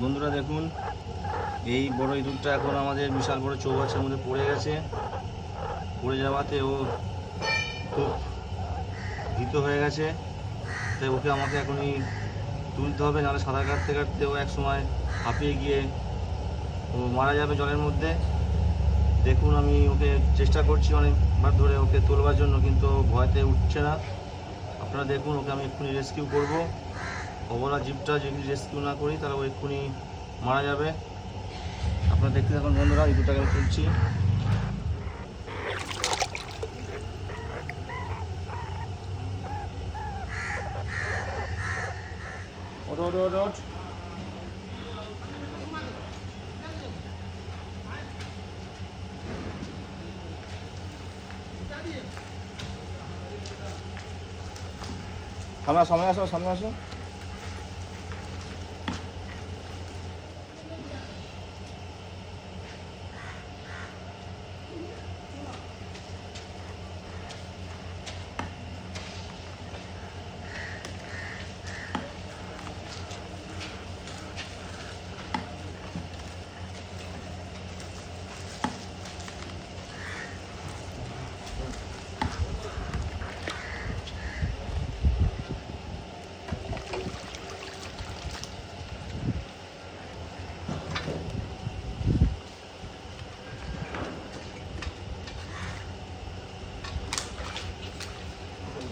বন্ধুরা দেখুন, এই বড় ইঁদুরটা এখন আমাদের বিশাল বড় চৌবাচ্চার মধ্যে পড়ে গেছে। পড়ে যাওয়াতে ও খুব ভীত হয়ে গেছে। তাই ওকে আমাকে এখনই তুলতে হবে, নাহলে সাঁতার কাটতে কাটতে ও এক সময় হাঁপিয়ে গিয়ে ও মারা যাবে জলের মধ্যে। দেখুন, আমি ওকে চেষ্টা করছি অনেকবার ধরে ওকে তোলবার জন্য, কিন্তু ভয়তে উঠছে না। আপনারা দেখুন, ওকে আমি এক্ষুনি রেস্কিউ করব। অবলা জীবটা যদি রেস্কিউ না করি তাহলে ও এক্ষুনি মারা যাবে। আপনারা দেখতে থাকুন বন্ধুরা এই আমি ওঠ। সামনে আসো, সামনে আসো সামনে আসো।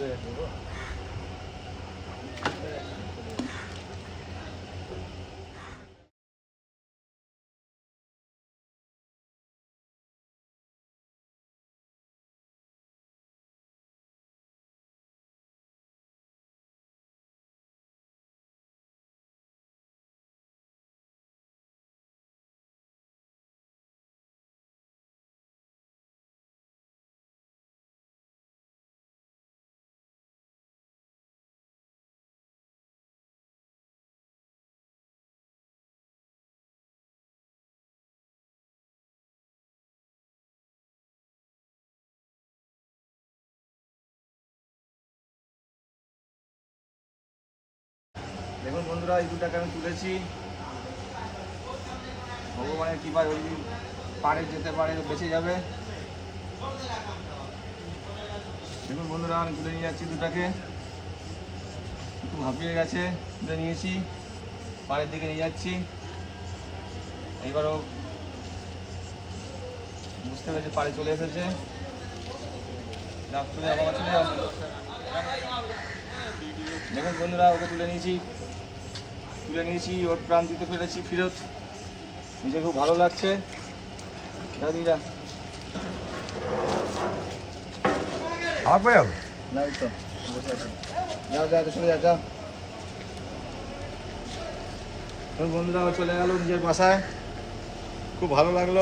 对，比如。দেখুন বন্ধুরা এই দুটাকে আমি তুলেছি। ভগবানের কৃপা যদি পারে যেতে পারে, বেঁচে যাবে। দেখুন বন্ধুরা, আমি তুলে নিয়ে যাচ্ছি দুটাকে। খুব হাঁপিয়ে গেছে, তুলে নিয়েছি। পাড়ের দিকে নিয়ে যাচ্ছি। এইবারও বুঝতে পেরেছে পাড়ে চলে এসেছে। দেখুন বন্ধুরা, ওকে তুলে নিয়েছি। তুলে নিয়েছি ওর প্রাণ দিতে পেরেছি ফিরত নিজে খুব ভালো লাগছে। দাদিরা। না তো যাও যাও চলে যা যাও। বন্ধুরাও বন্ধুরা চলে গেল নিজের বাসায়। খুব ভালো লাগল।